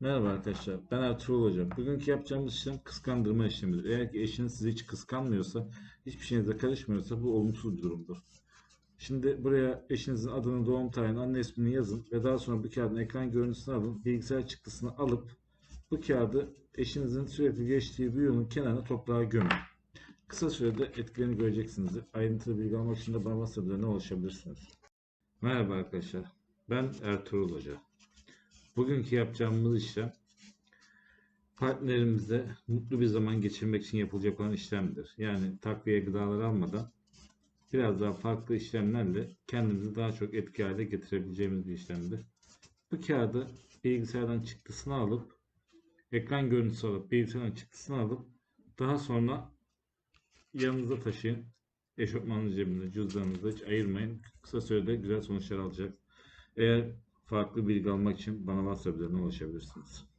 Merhaba arkadaşlar, ben Ertuğrul Hoca. Bugünkü yapacağımız işlem kıskandırma işlemidir. Eğer ki eşiniz sizi hiç kıskanmıyorsa, hiçbir şeyinize karışmıyorsa bu olumsuz bir durumdur. Şimdi buraya eşinizin adını, doğum tarihini, anne ismini yazın ve daha sonra bu kağıdın ekran görüntüsünü alın, bilgisayar çıktısını alıp bu kağıdı eşinizin sürekli geçtiği bir yolun kenarına toprağa gömün. Kısa sürede etkilerini göreceksinizdir. Ayrıntılı bilgi almak için de bana WhatsApp üzerinden ulaşabilirsiniz. Merhaba arkadaşlar, ben Ertuğrul Hoca. Bugünkü yapacağımız işlem partnerimizle mutlu bir zaman geçirmek için yapılacak olan işlemdir. Yani takviye gıdalar almadan biraz daha farklı işlemlerle kendimizi daha çok etki hale getirebileceğimiz bir işlemdir. Bu kağıdı bilgisayardan çıktısını alıp ekran görüntüsü alıp bilgisayardan çıktısını alıp daha sonra yanınıza taşıyın. Eşofmanınız cebinde, cüzdanınızda hiç ayırmayın. Kısa sürede güzel sonuçlar alacak. Eğer farklı bilgi almak için bana WhatsApp üzerinden ulaşabilirsiniz.